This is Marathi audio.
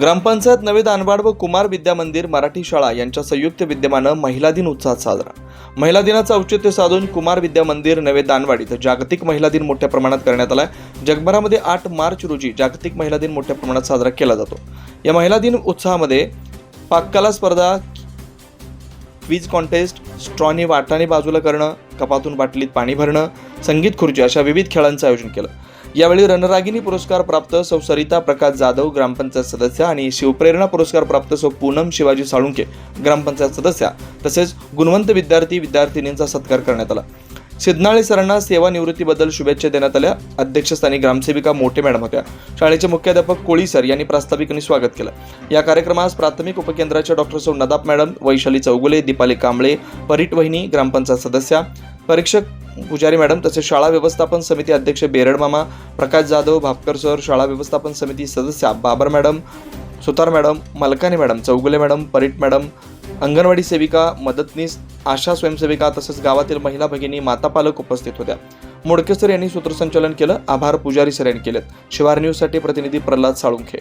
ग्रामपंचायत नवे दानवाड व कुमार विद्या मंदिर मराठी शाळा यांच्या संयुक्त विद्यमानं महिला दिन उत्साहात साजरा. महिला दिनाचं औचित्य साधून कुमार विद्या मंदिर नवे दानवाड इथं जागतिक महिला दिन मोठ्या प्रमाणात करण्यात आलाय. जगभरामध्ये आठ मार्च रोजी जागतिक महिला दिन मोठ्या प्रमाणात साजरा केला जातो. या महिला दिन उत्साहामध्ये पाककला स्पर्धा क्वीज कॉन्टेस्ट स्ट्रॉनी वाटाणे बाजूला करणं कपातून बाटलीत पाणी भरणं संगीत खुर्ची अशा विविध खेळांचं आयोजन केलं. यावेळी रणरागिनी पुरस्कार प्राप्त सौ सरिता प्रकाश जाधव ग्रामपंचायत सदस्य आणि शिवप्रेरणा पुरस्कार प्राप्त सौ पूनम शिवाजी साळुंके ग्रामपंचायत सदस्या. तसेच गुणवंत विद्यार्थी विद्यार्थिनींचा सत्कार करण्यात आला. सिद्धनाळे सरांना सेवानिवृत्तीबद्दल शुभेच्छा देण्यात आल्या. अध्यक्षस्थानी ग्रामसेविका मोठे मॅडम होत्या. शाळेचे मुख्याध्यापक कोळी सर यांनी प्रास्ताविकांनी स्वागत केलं. या कार्यक्रमास प्राथमिक उपकेंद्राच्या डॉक्टर सौ नदाप मॅडम वैशाली चौगुले दीपाली कांबळे परीट वहिनी ग्रामपंचायत सदस्या परीक्षक पुजारी मॅडम तसेच शाळा व्यवस्थापन समिती अध्यक्ष बेरड मामा प्रकाश जाधव भापकर सर शाळा व्यवस्थापन समिती सदस्या Babar madam Sutar madam Malkane madam Chougule madam Parit madam anganwadi सेविका मदतनीस आशा स्वयंसेविका तसेच गावातील महिला भगिनी माता पालक उपस्थित होत्या. मोडके सर यांनी सूत्रसंचालन केलं. आभार पुजारी सर यांनी केलेत. शिवार न्यूजसाठी प्रतिनिधी प्रल्हाद साळुंखे.